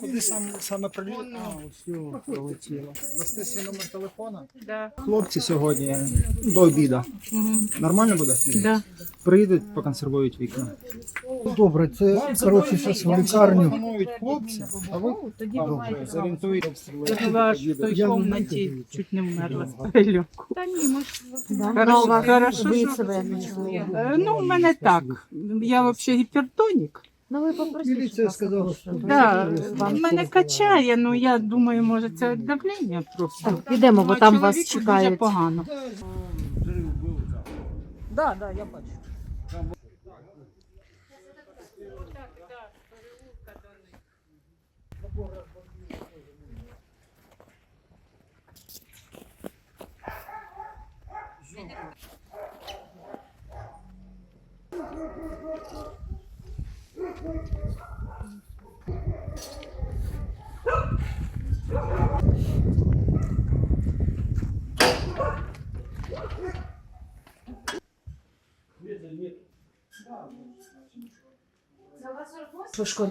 Куди сам, саме приліт? А, ось його прилетіло. Дасте свій номер телефона? Да. Хлопці сьогодні до обіду. Нормально буде? Да. Приїдуть, поконсервують вікна. Добре, це коротше зараз в лікарню. Хлопці, а ви Тоді добре, зорієнтуєте. Я була в той Я комнаті, чуть не вмерла з перельоку. Та ні, ми ж Хорошо, Ну, а хорошо, що- Е, Ну, в мене так. Я взагалі гіпертонік. Ну ви попросіть. Міліція сказала, що Да, вам мене качає, ну я думаю, може це давлення просто. Так, підемо, бо там вас чоловіку чекають. Дуже погано. Да, да, я бачу.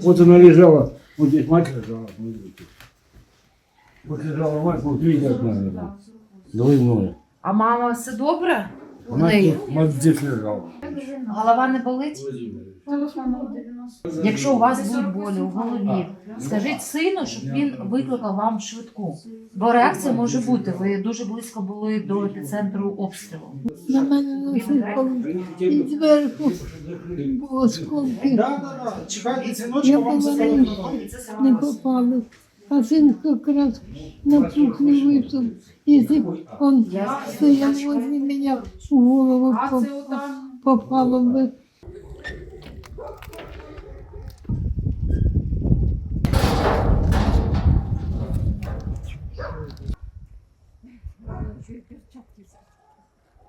Вот она лежала, вот здесь мать лежала, смотрите. Вот лежала мать, вот видите, как надо. Двойное. А мама все добре? У неї? тут- мать здесь лежала. Голова не болить? Якщо у вас будуть болі у голові, скажіть сину, щоб він викликав вам швидку. Бо реакція може бути. Ви дуже близько були до епіцентру обстрілу. На мене насипали і зверху да. Чекайте Я вам була не попали. А син якраз на кухню вийшов, і он стояв возле мене, в голову поп- попало би.